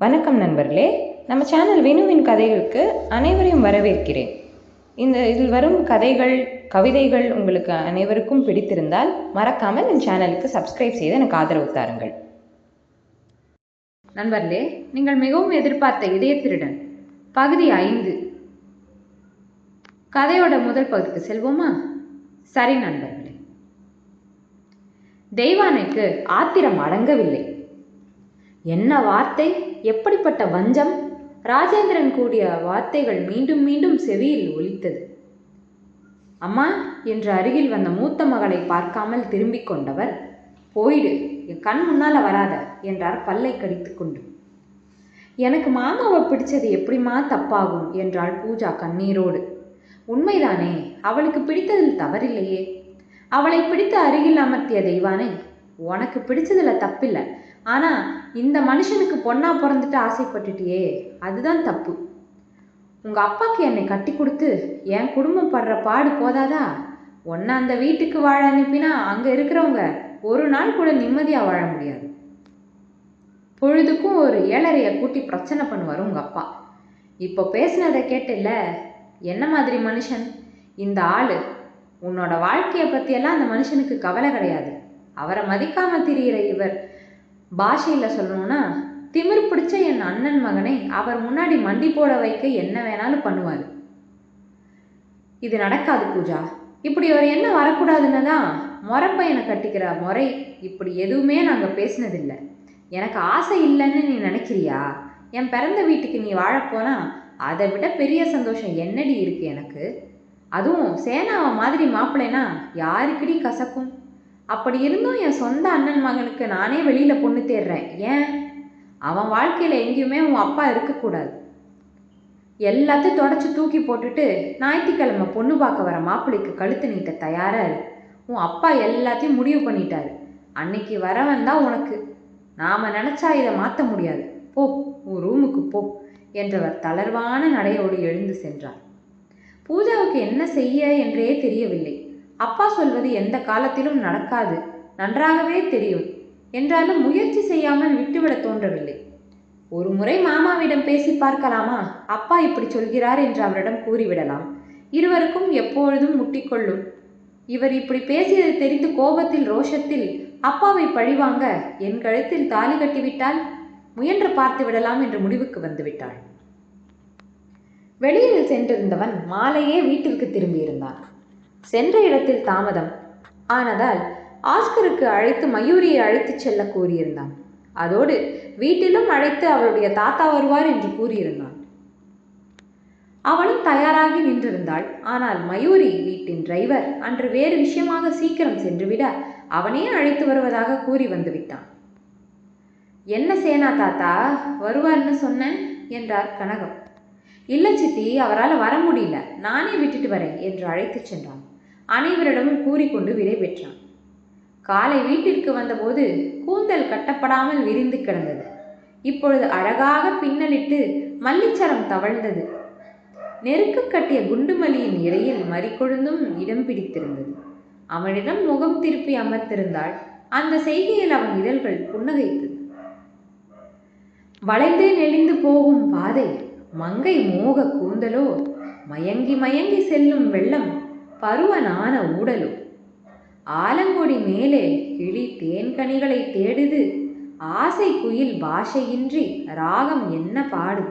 வணக்கம் நண்பர்களே. நம்ம சேனல் வினுவின் கதைகளுக்கு அனைவரையும் வரவேற்கிறேன். இந்த இதில் வரும் கதைகள் கவிதைகள் உங்களுக்கு அனைவருக்கும் பிடித்திருந்தால் மறக்காமல் என் சேனலுக்கு சப்ஸ்கிரைப் செய்து எனக்கு ஆதரவு தாருங்கள். நண்பர்களே நீங்கள் மிகவும் எதிர்பார்த்த இதய திருடன். பகுதி ஐந்து. கதையோட முதல் பகுதிக்கு செல்வோமா? சரி நண்பர்களே. தெய்வானைக்கு ஆத்திரம் அடங்கவில்லை. என்ன வார்த்தை? எப்படிப்பட்ட வஞ்சம்? ராஜேந்திரன் கூடிய வார்த்தைகள் மீண்டும் மீண்டும் செவியில் ஒலித்தது. அம்மா என்று அருகில் வந்த மூத்த மகளை பார்க்காமல் திரும்பிக் கொண்டவர் போயிடு என் கண் முன்னால் வராத என்றார் பல்லை கடித்துக்கொண்டு எனக்கு மாமாவை பிடிச்சது எப்படிமா தப்பாகும்? என்றாள் பூஜா கண்ணீரோடு. உண்மைதானே அவளுக்கு பிடித்ததில் தவறில்லையே. அவளை பிடித்து அருகில் அமர்த்திய தெய்வானை உனக்கு பிடிச்சதில் தப்பில்லை. ஆனால் இந்த மனுஷனுக்கு பொண்ணாக பிறந்துட்டு ஆசைப்பட்டுட்டியே அதுதான் தப்பு. உங்கள் அப்பாக்கு என்னை கட்டி கொடுத்து என் குடும்பம் படுற பாடு போதாதா? ஒன்றை அந்த வீட்டுக்கு வாழ அனுப்பினா அங்கே இருக்கிறவங்க ஒரு நாள் கூட நிம்மதியாக வாழ முடியாது. பொழுதுக்கும் ஒரு ஏழறையை கூட்டி பிரச்சனை பண்ணுவார் உங்கள் அப்பா. இப்போ பேசினதை கேட்டில்ல என்ன மாதிரி மனுஷன்? இந்த ஆள். உன்னோட வாழ்க்கையை பற்றியெல்லாம் அந்த மனுஷனுக்கு கவலை கிடையாது. அவரை மதிக்காமல் திரியிற இவர் பாஷையில் சொல்லணும்னா திமிர் பிடிச்ச என் அண்ணன் மகனை அவர் முன்னாடி மண்டி போட வைக்க என்ன வேணாலும் பண்ணுவார். இது நடக்காது பூஜா. இப்படி ஒரு எண்ணம் வரக்கூடாதுன்னு தான் முறப்பையனை கட்டிக்கிற முறை இப்படி எதுவுமே நாங்கள் பேசினதில்லை. எனக்கு ஆசை இல்லைன்னு நீ நினைக்கிறியா? என் பிறந்த வீட்டுக்கு நீ வாழப்போனா அதை விட பெரிய சந்தோஷம் என்னடி இருக்கு எனக்கு? அதுவும் சேனாவை மாதிரி மாப்பிள்ளைனா யாருக்கிடி கசக்கும்? அப்படி இருந்தும் என் சொந்த அண்ணன் மகனுக்கு நானே வெளியில் பொண்ணு தேடுறேன். ஏன்? அவன் வாழ்க்கையில் எங்கேயுமே உன் அப்பா இருக்கக்கூடாது. எல்லாத்தையும் தொடச்சி தூக்கி போட்டுட்டு ஞாயிற்றுக்கிழமை பொண்ணு பார்க்க வர மாப்பிள்ளைக்கு கழுத்து நீட்ட தயாராக இரு. உன் அப்பா எல்லாத்தையும் முடிவு பண்ணிட்டாரு. அன்னைக்கு வரவன் தான் உனக்கு. நாம் நினச்சா இதை மாற்ற முடியாது. போ உன் ரூமுக்கு போ என்றவர் தளர்வான நடையோடு எழுந்து சென்றார். பூஜாவுக்கு என்ன செய்ய என்றே தெரியவில்லை. அப்பா சொல்வது எந்த காலத்திலும் நடக்காது. நன்றாகவே தெரியும். என்றாலும் முயற்சி செய்யாமல் விட்டுவிட தோன்றவில்லை. ஒரு முறை மாமாவிடம் பேசி பார்க்கலாமா? அப்பா இப்படி சொல்கிறார் என்று அவரிடம் கூறிவிடலாம். இருவருக்கும் எப்பொழுதும் முட்டிக்கொள்ளும். இவர் இப்படி பேசியது தெரிந்து கோபத்தில் ரோஷத்தில் அப்பாவை பழிவாங்க என் கழுத்தில் தாலி கட்டிவிட்டால் முயன்று பார்த்து விடலாம் என்று முடிவுக்கு வந்துவிட்டாள். வெளியில் சென்றிருந்தவன் மாலையே வீட்டிற்கு திரும்பியிருந்தான். சென்ற இடத்தில் தாமதம். ஆனதால் ஆஸ்கருக்கு அழைத்து மயூரியை அழைத்துச் செல்ல கூறியிருந்தான் அதோடு வீட்டிலும் அழைத்து அவளுடைய தாத்தா வருவார் என்று கூறியிருந்தான். அவளும் தயாராகி நின்றிருந்தாள். ஆனால் மயூரி வீட்டின் டிரைவர் அன்று வேறு விஷயமாக சீக்கிரம் சென்றுவிட அவனே அழைத்து வருவதாக கூறி வந்து விட்டான் என்ன சேனா தாத்தா வருவார்னு சொன்னேன் என்றார் கனகம். இல்லை சித்தி அவரால் வர முடியல. நானே விட்டுட்டு வரேன் என்று அழைத்துச் சென்றான். அனைவரிடமும் கூறிக்கொண்டு விடை பெற்றான். காலை வீட்டிற்கு வந்தபோது கூந்தல் கட்டப்படாமல் விரிந்து கிடந்தது. இப்பொழுது அழகாக பின்னலிட்டு மல்லிச்சரம் தவழ்ந்தது. நெருக்கு கட்டிய குண்டுமலியின் இடையில் மறிக்கொழுந்தும் இடம் பிடித்திருந்தது. அவனிடம் முகம் திருப்பி அமர்த்திருந்தாள் அந்த செய்கையில் அவன் இதழ்கள் புன்னகைத்தது. வளைந்தே நெளிந்து போகும் பாதை மங்கை மோக கூந்தலோ மயங்கி மயங்கி செல்லும் வெள்ளம் பருவனான ஊடலும் ஆலங்கொடி மேலே கிளி தேன்கனிகளை தேடுது. ஆசை குயில் பாஷையின்றி ராகம் என்ன பாடு?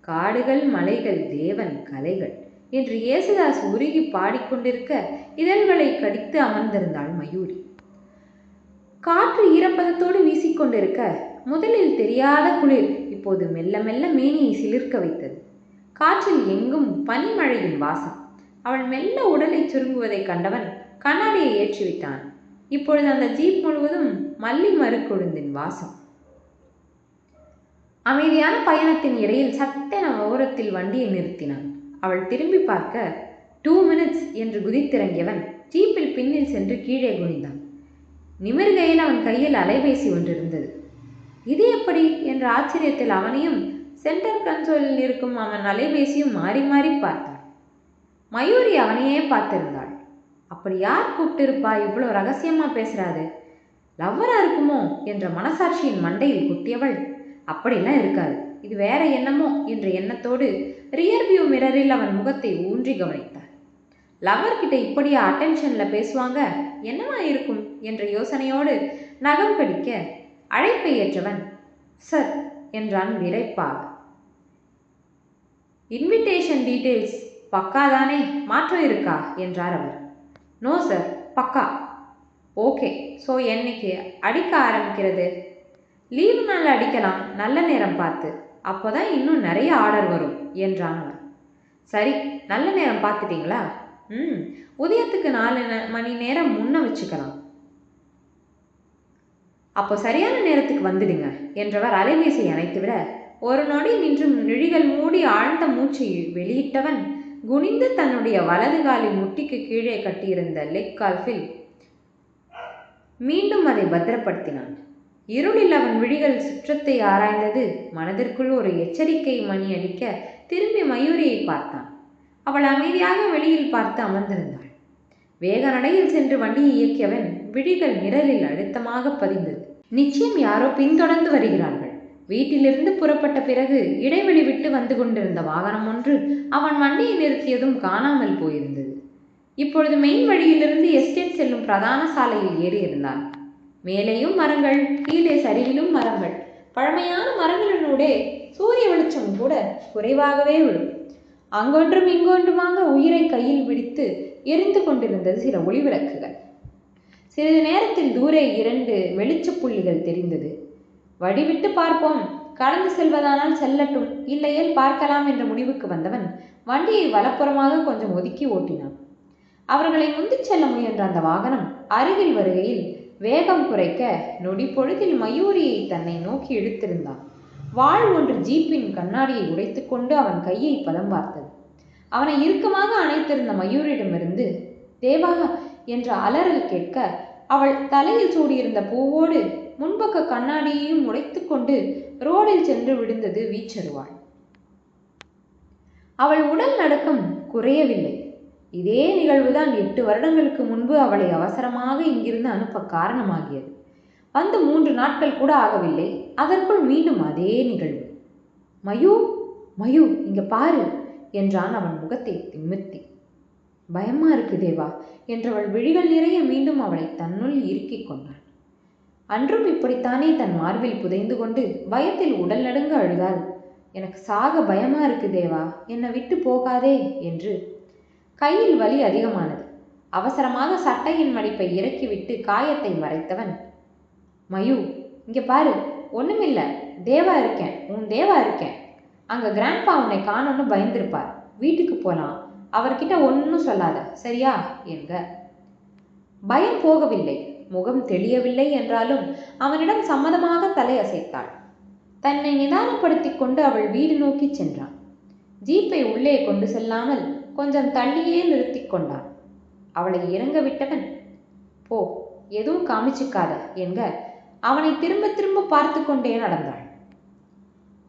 காடுகள் மலைகள் தேவன் கலைகள். என்று இயேசுதாஸ் உருகி பாடிக்கொண்டிருக்க இதழ்களை கடித்து அமர்ந்திருந்தாள் மயூரி. காற்று ஈரப்பதத்தோடு வீசிக்கொண்டிருக்க முதலில் தெரியாத குளிர் இப்போது மெல்ல மெல்ல மேனியை சிலிர்க்க வைத்தது. காற்றில் எங்கும் பனிமழையின் வாசம். அவள் மெல்ல உடலை சுருங்குவதை கண்டவன் கண்ணாடியை ஏற்றிவிட்டான். இப்பொழுது அந்த ஜீப் முழுவதும் மல்லி மறுக்கொழுந்தின் வாசம். அமைதியான பயணத்தின் இடையில் சட்டென ஓரத்தில் வண்டியை நிறுத்தினான். அவள் திரும்பி பார்க்க டூ மினிட்ஸ் என்று குதித்திறங்கியவன் ஜீப்பில் பின்னில் சென்று கீழே குனிந்தான். நிமிர்கையில் அவன் கையில் அலைபேசி ஒன்றிருந்தது இது எப்படி? என்ற ஆச்சரியத்தில் அவனையும் சென்டர் கன்சோலில் இருக்கும் அவன் அலைபேசியும் மாறி மாறி பார்த்தான். மயூரி அவனையே பார்த்திருந்தாள். அப்படி யார் கூப்பிட்டிருப்பா? இவ்வளோ ரகசியமாக பேசுகிறாரு லவ்வராக இருக்குமோ? என்ற மனசாட்சியின் மண்டையில் குட்டியவள். அப்படிலாம் இருக்காது. இது வேற என்னமோ? என்ற எண்ணத்தோடு ரியர்வியூ மிரரில் அவன் முகத்தை ஊன்றி கவனித்தார் லவர்கிட்ட இப்படியா அட்டென்ஷனில் பேசுவாங்க? என்னவா இருக்கும்? என்ற யோசனையோடு நகம் கடிக்க அழைப்பை ஏற்றவன் சர் என்றான் விரைப்பாக. இன்விடேஷன் டீட்டெயில்ஸ் பக்கா தானே மாற்றம் இருக்கா? என்றார் அவர். நோ சார் பக்கா. ஓகே ஸோ என்னைக்கு அடிக்க ஆரம்பிக்கிறது? லீவு நாள் அடிக்கலாம் நல்ல நேரம் பார்த்து. அப்போ தான் இன்னும் நிறைய ஆர்டர் வரும் என்றான் அவர். சரி நல்ல நேரம் பார்த்துட்டிங்களா? ம் உதயத்துக்கு நாலு மணி நேரம் முன்ன வச்சுக்கலாம். அப்போ சரியான நேரத்துக்கு வந்துடுங்க என்றவர் அலைபேசியை அணைத்துவிட ஒரு நொடி நின்று விழிகள் மூடி ஆழ்ந்த மூச்சை வெளியிட்டவன் குனிந்து தன்னுடைய வலது காலை முட்டிக்கு கீழே கட்டியிருந்த லெக் கால்ஃபில் மீண்டும் அதை பத்திரப்படுத்தினான். இருளில் அவன் விழிகள் சுற்றத்தை ஆராய்ந்தது. மனதிற்குள் ஒரு எச்சரிக்கை மணி அடிக்க திரும்பி மயூரியை பார்த்தான். அவள் அமைதியாக வெளியில் பார்த்து அமர்ந்திருந்தாள். வேக நடையில் சென்று வண்டியை இயக்கியவன் விழிகள் நிழலில் அழுத்தமாக பதிந்தது. நிச்சயம் யாரோ பின்தொடர்ந்து வருகிறாள். வீட்டிலிருந்து புறப்பட்ட பிறகு இடைவெளி விட்டு வந்து கொண்டிருந்த வாகனம் ஒன்று அவன் வண்டியை நிறுத்தியதும் காணாமல் போயிருந்தது. இப்பொழுது மெயின் வழியிலிருந்து எஸ்டேட் செல்லும் பிரதான சாலையில் ஏறியிருந்தான். மேலேயும் மரங்கள் கீழே சரிவிலும் மரங்கள். பழமையான மரங்களினூடே சூரிய வெளிச்சம் கூட குறைவாகவே விழும். அங்கொன்றும் இங்கொன்றுமாக உயிரை கையில் பிடித்து எரிந்து கொண்டிருந்தது சில ஒளிவிளக்குகள். சிறிது நேரத்தில் தூரே இரண்டு வெளிச்ச புள்ளிகள் தெரிந்தது. வடிவிட்டு பார்ப்போம். கடந்து செல்வதானால் செல்லட்டும். இல்லையேல் பார்க்கலாம் என்ற முடிவுக்கு வந்தவன் வண்டியை வலப்புறமாக கொஞ்சம் ஒதுக்கி ஓட்டினான். அவர்களை முந்திச் செல்ல முயன்ற அந்த வாகனம் அருகில் வருகையில் வேகம் குறைக்க நொடி பொழுதில் மயூரியை தன்னை நோக்கி இழுத்திருந்தான். வாள் ஒன்று ஜீப்பின் கண்ணாடியை உடைத்துக்கொண்டு அவன் கையை பதம் பார்த்தது. அவனை இறுக்கமாக அணைத்திருந்த மயூரிடமிருந்து தேவா என்ற அலறல் கேட்க அவள் தலையில் சூடியிருந்த பூவோடு முன்பக்க கண்ணாடியையும் உடைத்துக்கொண்டு ரோடில் சென்று விழுந்தது வீச்சருவாள். அவள் உடல் நடக்கம் குறையவில்லை. இதே நிகழ்வுதான் எட்டு வருடங்களுக்கு முன்பு அவளை அவசரமாக இங்கிருந்து அனுப்ப காரணமாகியது. வந்து மூன்று நாட்கள் கூட ஆகவில்லை. அதற்குள் மீண்டும் அதே நிகழ்வு. மயூ மயூ இங்க பாரு என்றான் அவன் முகத்தை திமித்தி பயமா இருக்கு தேவா என்றவள் விழிகள் நிறைய மீண்டும் அவளை தன்னுள் இறுக்கிக் கொண்டான் அன்றும் இப்படித்தானே தன் மார்பில் புதைந்து கொண்டு பயத்தில் உடல் நடுங்க அழுதாள். எனக்கு சாக பயமா இருக்கு தேவா என்னை விட்டு போகாதே என்று. கையில் வலி அதிகமானது. அவசரமாக சட்டையின் மடிப்பை இறக்கிவிட்டு காயத்தை மறைத்தவன். மயூ இங்க பாரு ஒண்ணுமில்ல தேவா இருக்கேன் உன் தேவா இருக்கேன். அங்க கிராண்ட்பா உன்னை காணோன்னு பயந்திருப்பார். வீட்டுக்கு போலாம் அவர்கிட்ட ஒன்றும் சொல்லாத சரியா? என்க. பயம் போகவில்லை. முகம் தெளியவில்லை என்றாலும் அவனிடம் சம்மதமாக தலை அசைத்தாள் தன்னை நிதானப்படுத்திக் கொண்டு அவள் வீடு நோக்கி சென்றான். ஜீப்பை உள்ளே கொண்டு செல்லாமல் கொஞ்சம் தள்ளியே நிறுத்தி கொண்டான். அவளை இறங்க விட்டவன் போ எதுவும் காமிச்சுக்காத என்க அவனை திரும்ப திரும்ப பார்த்து கொண்டே நடந்தாள்.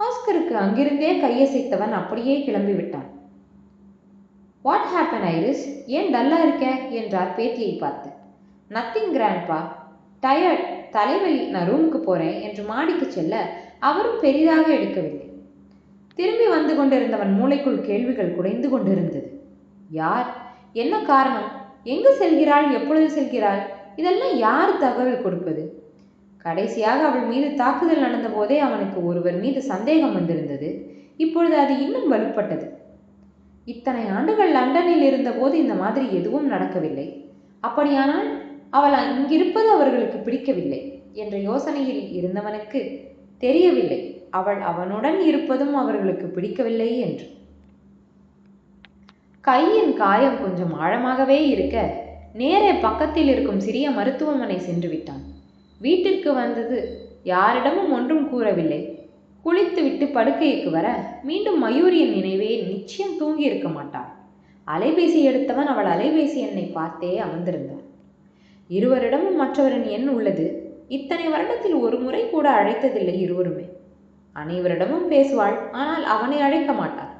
ஆஸ்கருக்கு அங்கிருந்தே கையசைத்தவன் அப்படியே கிளம்பி விட்டான். What happen Iris? ஏன் டல்லா இருக்க? என்றார் பேத்தியை பார்த்து. நத்திங் கிராண்ட்பா டயர்ட் தலைவலி நான் ரூமுக்கு போகிறேன் என்று மாடிக்கு செல்ல அவரும் பெரிதாக எடுக்கவில்லை. திரும்பி வந்து கொண்டிருந்தவன் மூளைக்குள் கேள்விகள் குடைந்து கொண்டிருந்தது. யார்? என்ன காரணம்? எங்கு செல்கிறாள்? எப்பொழுது செல்கிறாள்? இதெல்லாம் யார் தகவல் கொடுப்பது? கடைசியாக அவள் மீது தாக்குதல் நடந்த போதே அவனுக்கு ஒருவர் மீது சந்தேகம் வந்திருந்தது. இப்பொழுது அது இன்னும் வலுப்பட்டது. இத்தனை ஆண்டுகள் லண்டனில் இருந்தபோது இந்த மாதிரி எதுவும் நடக்கவில்லை. அப்படியானால் அவள் இங்கிருப்பது அவர்களுக்கு பிடிக்கவில்லை என்ற யோசனையில் இருந்தவனுக்கு தெரியவில்லை. அவள் அவனுடன் இருப்பதும் அவர்களுக்கு பிடிக்கவில்லை என்று. கையின் காயம் கொஞ்சம் ஆழமாகவே இருக்க நேரே பக்கத்தில் இருக்கும் சிறிய மருத்துவமனை சென்று விட்டான். வீட்டிற்கு வந்தது யாரிடமும் ஒன்றும் கூறவில்லை. குளித்துவிட்டு படுக்கைக்கு வர மீண்டும் மயூரியின் நினைவே நிச்சயம் தூங்கி இருக்க மாட்டாள். அலைபேசி எடுத்தவன் அவள் அலைபேசி எண்ணை பார்த்தே அமர்ந்திருந்தான். இருவரிடமும் மற்றவரின் எண் உள்ளது. இத்தனை வருடத்தில் ஒரு முறை கூட அழைத்ததில்லை இருவருமே. அனைவரிடமும் பேசுவாள் ஆனால் அவனை அழைக்க மாட்டாள்.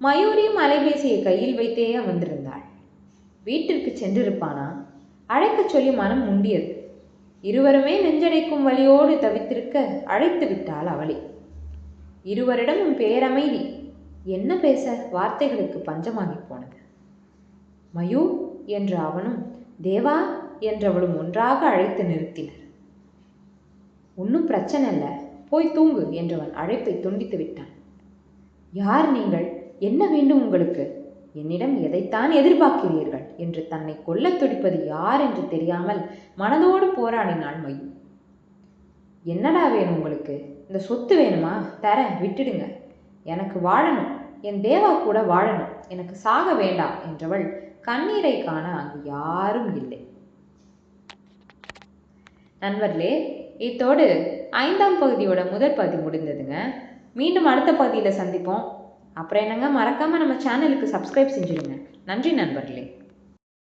மயூரியும் அலைபேசியை கையில் வைத்தே அமர்ந்திருந்தாள் வீட்டிற்கு சென்றிருப்பானா? அழைக்கச் சொல்லி மனம் முண்டியது. இருவருமே நெஞ்சடைக்கும் வழியோடு தவித்திருக்க அழைத்து விட்டாள் அவளை. இருவரிடமும் பேரமைதி. என்ன பேச வார்த்தைகளுக்கு பஞ்சமாகி போனது. மயூ என்று அவனும் தேவா என்றவளும் ஒன்றாக அழைத்து நிறுத்தினர். ஒன்றும் பிரச்சனை இல்லை போய் தூங்கு என்றவன் அழைப்பை துண்டித்து விட்டான். யார் நீங்கள்? என்ன வேண்டும் உங்களுக்கு? என்னிடம் எதைத்தான் எதிர்பார்க்கிறீர்கள்? என்று தன்னை கொல்லத் துடிப்பது யார் என்று தெரியாமல் மனதோடு போராடினாள் மயு. என்னடா வேணும் உங்களுக்கு? இந்த சொத்து வேணுமா? தரேன் விட்டுடுங்க. எனக்கு வாழணும். என் தேவா கூட வாழணும். எனக்கு சாக வேண்டாம் என்றவள் கண்ணீரை காண அங்கு யாரும் இல்லை. நண்பர்களே இத்தோடு ஐந்தாம் பகுதியோட முதல் பகுதி முடிந்ததுங்க. மீண்டும் அடுத்த பகுதியில் சந்திப்போம். அப்புறம் என்னங்க மறக்காமல் நம்ம சேனலுக்கு சப்ஸ்கிரைப் செஞ்சுருங்க. நன்றி நண்பர்களே.